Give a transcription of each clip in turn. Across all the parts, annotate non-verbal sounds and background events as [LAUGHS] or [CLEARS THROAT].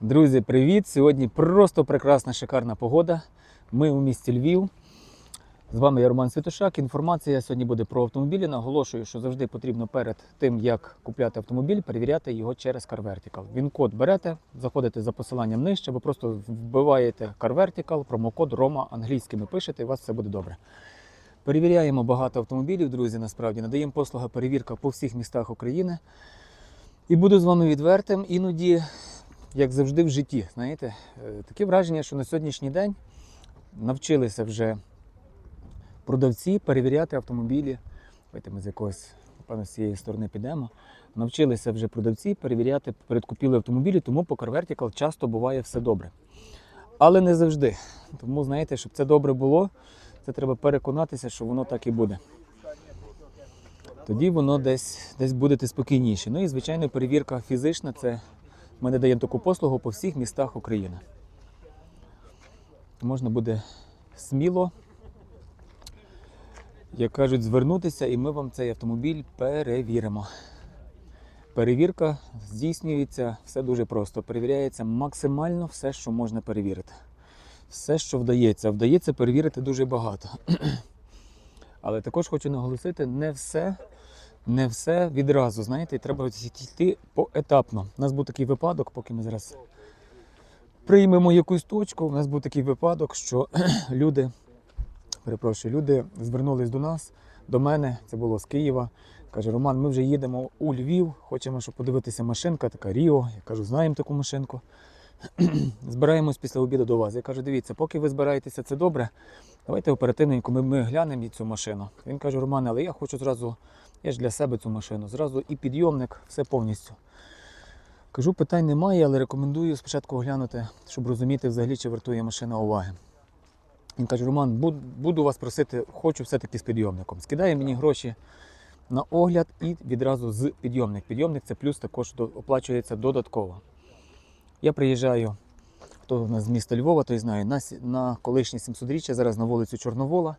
Друзі, привіт! Сьогодні просто прекрасна шикарна погода. Ми у місті Львів. З вами я Роман Святошак. Інформація сьогодні буде про автомобілі. Наголошую, що завжди потрібно перед тим, як купляти автомобіль, перевіряти його через CarVertical. Він код берете, заходите за посиланням нижче, ви просто вбиваєте CarVertical, промокод Рома англійськими пишете, і у вас все буде добре. Перевіряємо багато автомобілів, друзі. Насправді надаємо послуга перевірка по всіх містах України. І буду з вами відвертим. Іноді як завжди в житті. Знаєте, Е, таке враження, що на сьогоднішній день навчилися вже продавці перевіряти автомобілі. Давайте ми з якогось, напевно, з цієї сторони підемо. Навчилися вже продавці перевіряти перед купівлею автомобілі, тому по CarVertical часто буває все добре. Але не завжди. Тому, знаєте, щоб це добре було, це треба переконатися, що воно так і буде. Тоді воно десь, десь будете спокійніші. Ну і, звичайно, перевірка фізична це ми надаємо таку послугу по всіх містах України. Можна буде сміло, як кажуть, звернутися, і ми вам цей автомобіль перевіримо. Перевірка здійснюється все дуже просто. Перевіряється максимально все, що можна перевірити. Все, що вдається. Вдається перевірити дуже багато. [CLEARS THROAT] Але також хочу наголосити, не все не все відразу. Знаєте, треба йти поетапно. У нас був такий випадок, поки ми зараз приймемо якусь точку. У нас був такий випадок, що [CLEARS THROAT] люди, перепрошую, люди звернулись до нас, до мене, це було з Києва. Каже, Роман, ми вже їдемо у Львів, хочемо, щоб подивитися машинка, така Ріо. Я кажу, знаємо таку машинку. [CLEARS THROAT] Збираємось після обіду до вас. Я кажу, дивіться, поки ви збираєтеся, це добре. Давайте оперативненько ми, ми глянемо і цю машину. Він каже, Роман, але я хочу зразу, я ж для себе цю машину, зразу і підйомник, все повністю. Кажу, питань немає, але рекомендую спочатку оглянути, щоб розуміти взагалі, чи вартує машина уваги. Він каже, Роман, буду вас просити, хочу все-таки з підйомником. Скидає мені гроші на огляд і відразу з підйомник. Підйомник це плюс також оплачується додатково. Я приїжджаю, хто в нас з міста Львова, той знає, на, на колишнє 700-річчя, зараз на вулицю Чорновола.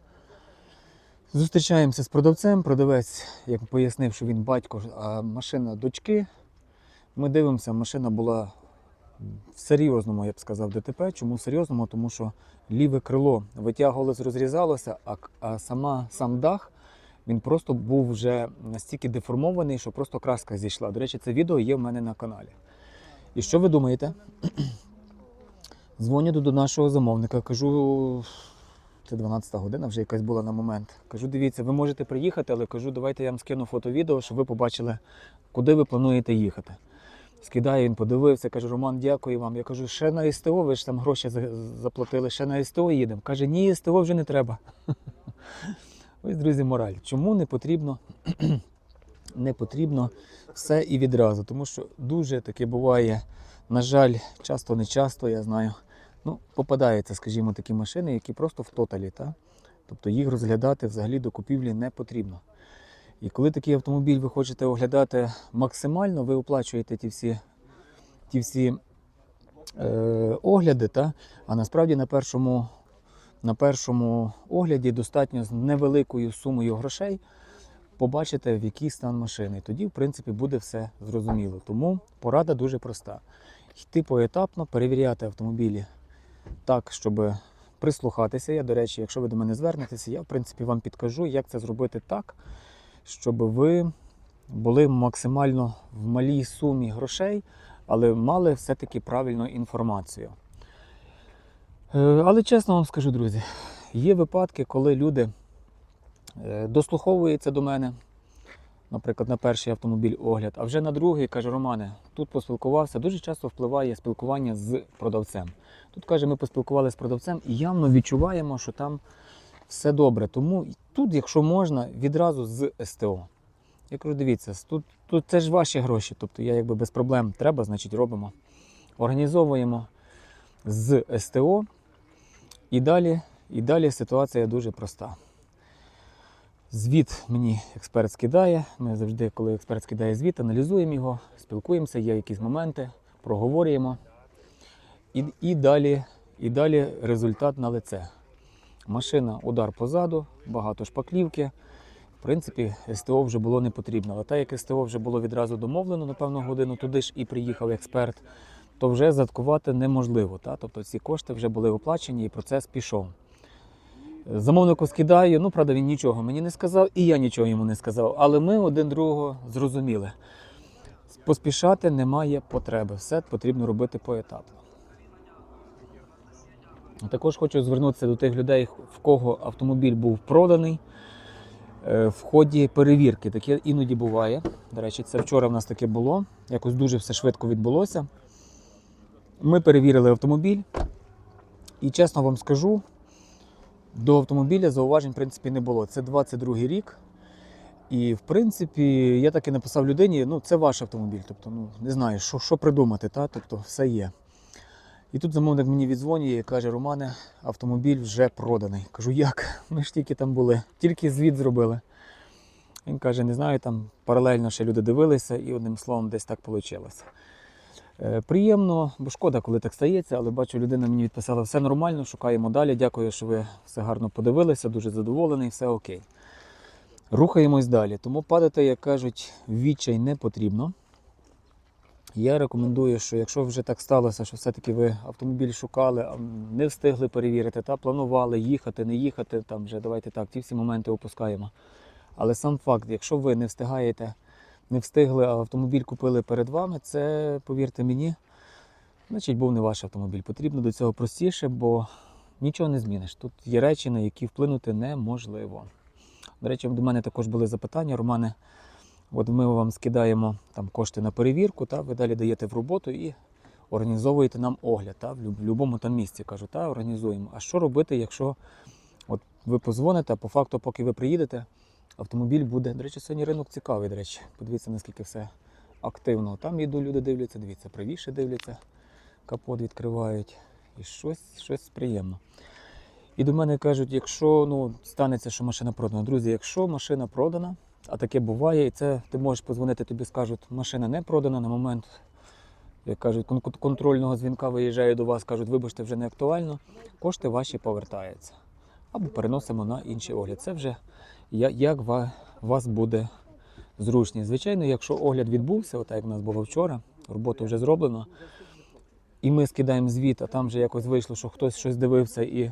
Зустрічаємося з продавцем. Продавець, як пояснив, що він батько, а машина дочки. Ми дивимося, машина була в серйозному, я б сказав, ДТП. Чому в серйозному? Тому що ліве крило витягувалось, розрізалося, а, а сама, сам дах він просто був вже настільки деформований, що просто краска зійшла. До речі, це відео є в мене на каналі. І що ви думаєте? Дзвоню до нашого замовника, кажу, це 12 година вже якась була на момент. Кажу, дивіться, ви можете приїхати, але кажу, давайте я вам скину фото-відео, щоб ви побачили, куди ви плануєте їхати. Скидає, він подивився, каже, Роман, дякую вам. Я кажу, ще на СТО, ви ж там гроші заплатили, ще на СТО їдемо. Каже, ні, СТО вже не треба. [LAUGHS] Ось, друзі, мораль. Чому не потрібно, [CLEARS THROAT] не потрібно все і відразу? Тому що дуже таке буває, на жаль, часто не часто, я знаю. Ну, попадаються, скажімо, такі машини, які просто в тоталі. Та? Тобто їх розглядати взагалі до купівлі не потрібно. І коли такий автомобіль ви хочете оглядати максимально, ви оплачуєте ті всі, ті всі е, огляди, та? а насправді на першому, на першому огляді достатньо з невеликою сумою грошей побачите, в який стан машини. Тоді, в принципі, буде все зрозуміло. Тому порада дуже проста. Йти поетапно, перевіряти автомобілі так, щоб прислухатися. Я, до речі, якщо ви до мене звернетеся, я в принципі вам підкажу, як це зробити так, щоб ви були максимально в малій сумі грошей, але мали все-таки правильну інформацію. Е, Але чесно вам скажу, друзі, є випадки, коли люди е, дослуховуються до мене, наприклад, на перший автомобіль огляд, а вже на другий каже, Романе, тут поспілкувався. Дуже часто впливає спілкування з продавцем. Тут каже, ми поспілкувалися з продавцем і явно відчуваємо, що там все добре. Тому тут, якщо можна, відразу з СТО. Я кажу, дивіться, тут, тут це ж ваші гроші. Тобто я якби без проблем треба, значить робимо. Організовуємо з СТО. І далі, і далі ситуація дуже проста. Звіт мені експерт скидає. Ми завжди, коли експерт скидає звіт, аналізуємо його, спілкуємося, є якісь моменти, проговорюємо. І, і, далі, і далі результат на лице. Машина, удар позаду, багато шпаклівки. В принципі, СТО вже було не потрібно. Але так як СТО вже було відразу домовлено на певну годину, туди ж і приїхав експерт. то вже заткувати неможливо. Та? Тобто ці кошти вже були оплачені і процес пішов. Замовнику скидаю, ну правда, він нічого мені не сказав, і я нічого йому не сказав. Але ми один другого зрозуміли. Поспішати немає потреби. Все потрібно робити поетапно. Також хочу звернутися до тих людей, в кого автомобіль був проданий е, в ході перевірки. Таке іноді буває. До речі, це вчора в нас таке було. Якось дуже все швидко відбулося. Ми перевірили автомобіль, і чесно вам скажу, до автомобіля зауважень в принципі не було. Це 22 рік. І в принципі, я так і написав людині: ну, це ваш автомобіль. Тобто, ну не знаю, що, що придумати, та? тобто все є. І тут замовник мені віддзвонює і каже: Романе, автомобіль вже проданий. Кажу, як? Ми ж тільки там були, тільки звіт зробили. Він каже, не знаю, там паралельно ще люди дивилися, і одним словом, десь так вийшло. Е, Приємно, бо шкода, коли так стається, але бачу, людина мені відписала, все нормально, шукаємо далі. Дякую, що ви все гарно подивилися, дуже задоволений, все окей. Рухаємось далі. Тому падати, як кажуть, відчай не потрібно. Я рекомендую, що якщо вже так сталося, що все-таки ви автомобіль шукали, не встигли перевірити, та планували їхати, не їхати, там вже давайте так, ті всі моменти опускаємо. Але сам факт, якщо ви не встигаєте, не встигли, а автомобіль купили перед вами, це, повірте мені, значить був не ваш автомобіль. Потрібно до цього простіше, бо нічого не зміниш. Тут є речі, на які вплинути неможливо. До речі, до мене також були запитання, Романе. От ми вам скидаємо там кошти на перевірку, та ви далі даєте в роботу і організовуєте нам огляд. Та, в будь-якому там місці кажу, та організуємо. А що робити, якщо от ви позвоните, а по факту, поки ви приїдете, автомобіль буде. До речі, сьогодні ринок цікавий, до речі. Подивіться, наскільки все активно. Там іду, люди дивляться, дивіться, правіше дивляться, капот відкривають. І щось, щось приємно. І до мене кажуть, якщо ну, станеться, що машина продана. Друзі, якщо машина продана, а таке буває, і це ти можеш позвонити, тобі скажуть, машина не продана на момент, як кажуть, кон- кон- контрольного дзвінка виїжджає до вас, кажуть, вибачте, вже не актуально, кошти ваші повертаються. Або переносимо на інший огляд. Це вже як вас буде зручність. Звичайно, якщо огляд відбувся, отак як в нас було вчора, робота вже зроблена, і ми скидаємо звіт, а там вже якось вийшло, що хтось щось дивився і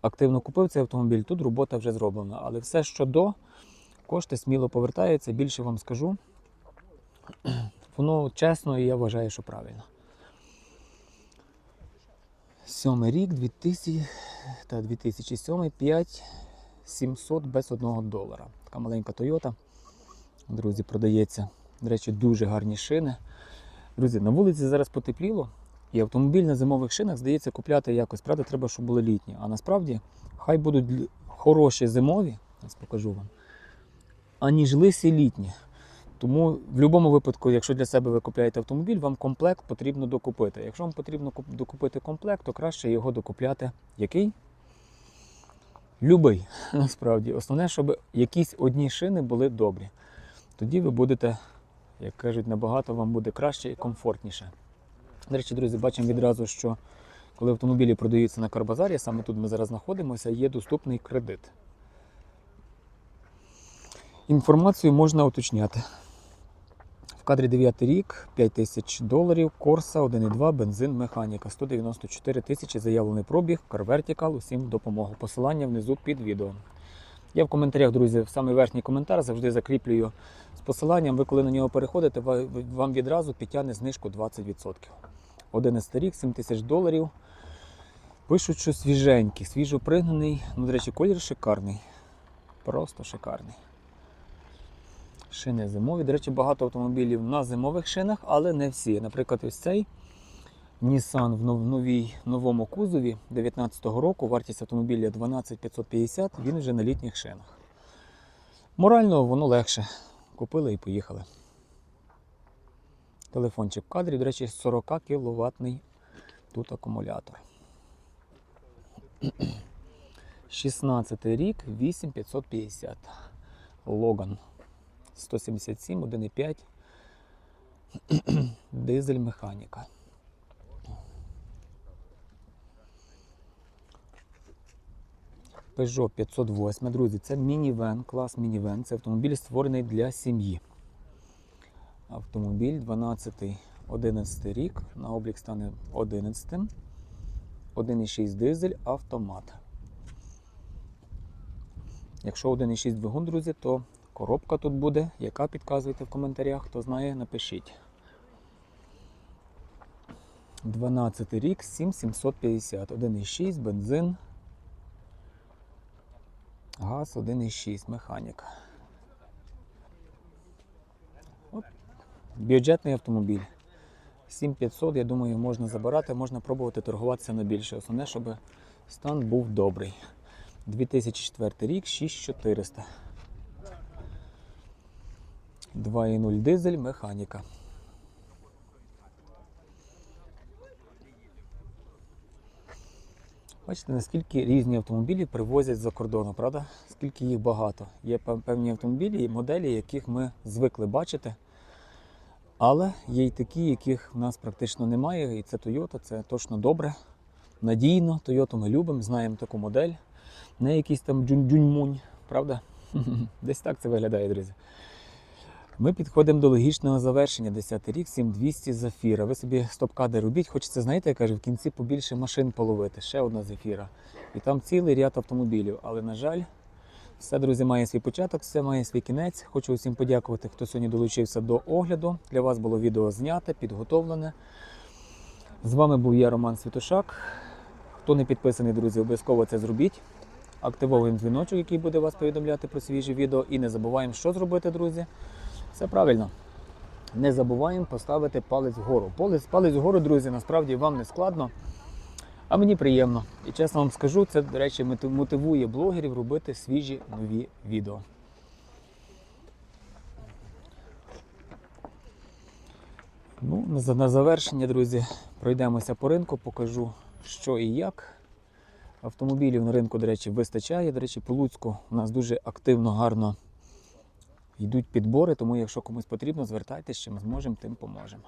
активно купив цей автомобіль, тут робота вже зроблена. Але все, що до, кошти сміло повертаються. Більше вам скажу. [CLEARS THROAT] Воно чесно і я вважаю, що правильно. Сьомий рік, 2000, та 2007, 5 700 без одного долара. Така маленька Toyota. Друзі, продається. До речі, дуже гарні шини. Друзі, на вулиці зараз потепліло, і автомобіль на зимових шинах здається купляти якось. Правда, треба, щоб були літні. А насправді хай будуть хороші зимові, зараз покажу вам, аніж лисі літні. Тому в будь-якому випадку, якщо для себе ви купляєте автомобіль, вам комплект потрібно докупити. Якщо вам потрібно докупити комплект, то краще його докупляти. Який? Любий, [LAUGHS] насправді. Основне, щоб якісь одні шини були добрі. Тоді ви будете, як кажуть, набагато вам буде краще і комфортніше. До речі, друзі, бачимо відразу, що коли автомобілі продаються на Карбазарі, саме тут ми зараз знаходимося, є доступний кредит. Інформацію можна уточняти. В кадрі 9 рік, 5 тисяч доларів, Корса 1.2, бензин, механіка, 194 тисячі, заявлений пробіг, Car Vertical, усім допомогу. Посилання внизу під відео. Я в коментарях, друзі, в самий верхній коментар завжди закріплюю з посиланням. Ви коли на нього переходите, вам відразу підтягне знижку 20%. 11 рік, 7 тисяч доларів. Пишуть, що свіженький, свіжопригнаний. Ну, до речі, колір шикарний. Просто шикарний. Шини зимові. До речі, багато автомобілів на зимових шинах, але не всі. Наприклад, ось цей Nissan в новій, новому кузові 19-го року, вартість автомобіля 12 550, він вже на літніх шинах. Морально воно легше. Купили і поїхали. Телефончик в кадрі, до речі, 40 кВт тут акумулятор. 16 рік, 8550. Логан 177, 1,5. [CLEARS THROAT] Дизель механіка. Peugeot 508, друзі, це мінівен, клас мінівен. Це автомобіль створений для сім'ї. Автомобіль 12 11 рік. На облік стане 11. 1,6 дизель автомат. Якщо 1,6 двигун, друзі, то коробка тут буде. Яка підказуйте в коментарях, хто знає, напишіть. 12 рік, 7750. 1,6, бензин. Газ 1,6, механіка. От, бюджетний автомобіль. 7500, я думаю, можна забирати, можна пробувати торгуватися на більше. Основне, щоб стан був добрий. 2004 рік, 6400. 2,0 дизель, механіка. Бачите, наскільки різні автомобілі привозять з-за кордону, правда? Скільки їх багато. Є певні автомобілі і моделі, яких ми звикли бачити. Але є й такі, яких в нас практично немає. І це Toyota, це точно добре, надійно. Toyota ми любимо, знаємо таку модель. Не якийсь там джунь-джунь-мунь, правда? [LAUGHS] Десь так це виглядає, друзі. Ми підходимо до логічного завершення. 10 рік, 7200 зафіра. Ви собі стоп-кадри робіть. Хочеться, знаєте, я кажу, в кінці побільше машин половити. Ще одна зафіра. І там цілий ряд автомобілів. Але, на жаль, все, друзі, має свій початок, все має свій кінець. Хочу усім подякувати, хто сьогодні долучився до огляду. Для вас було відео знято, підготовлене. З вами був я, Роман Світошак. Хто не підписаний, друзі, обов'язково це зробіть. Активовуємо дзвіночок, який буде вас повідомляти про свіжі відео. І не забуваємо, що зробити, друзі. Все правильно. Не забуваємо поставити палець вгору. Палець, палець вгору, друзі, насправді вам не складно, а мені приємно. І чесно вам скажу, це, до речі, мотивує блогерів робити свіжі нові відео. Ну, на завершення, друзі, пройдемося по ринку, покажу, що і як. Автомобілів на ринку, до речі, вистачає. До речі, по Луцьку у нас дуже активно, гарно йдуть підбори, тому якщо комусь потрібно, звертайтеся, чим зможемо, тим поможемо.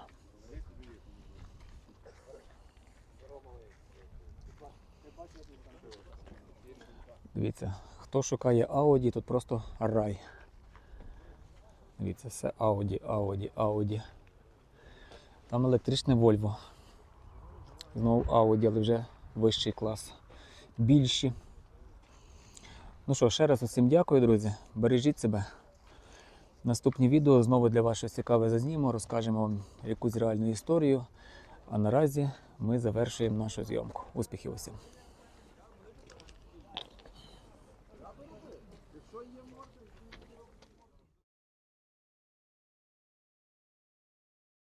Дивіться, хто шукає Audi, тут просто рай. Дивіться, все Audi, Audi, Audi. Там електричне Volvo. Знову Audi, але вже вищий клас. Більші. Ну що, ще раз усім дякую, друзі. Бережіть себе. Наступні відео знову для вас щось цікаве зазнімо, розкажемо вам якусь реальну історію. А наразі ми завершуємо нашу зйомку. Успіхів усім!